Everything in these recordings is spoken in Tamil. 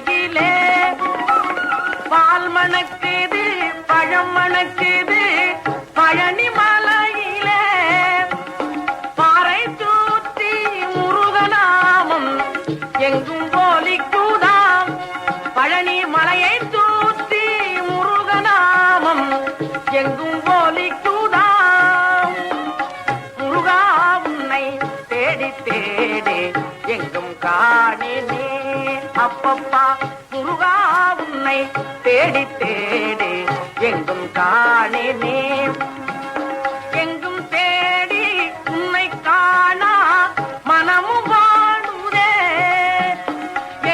வாயிலே. பால் மணக்குது பழம் மணக்குது பழனி மலையில. பாறை தூத்தி முருகநாமம் எங்கும் போலிக்குதாம் பழனி மலையை தூத்தி முருகநாமம் எங்கும் போலிக்குதாம் முருகா உன்னை தேடி தேடி எங்கும் காணி அப்பப்பா முருகா உன்னை தேடி தேடி எங்கும் காணினே. எங்கும் தேடி உன்னை காணா மனமும் வாழுதே.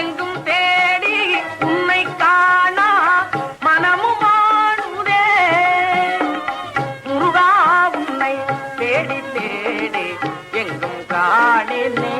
எங்கும் தேடி உன்னை காணா மனமும் வாழுதே. முருகா உன்னை தேடி தேடி எங்கும் காணினே.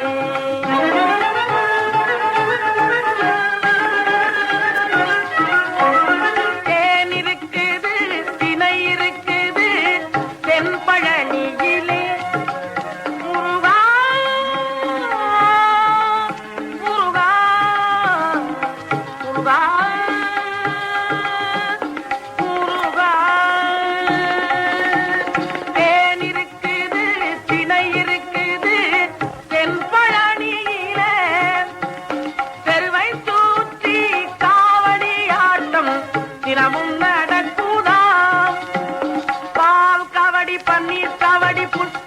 தினமும் நடக்குதாம் பால் கவடி பன்னீர் கவடி புஷ்ப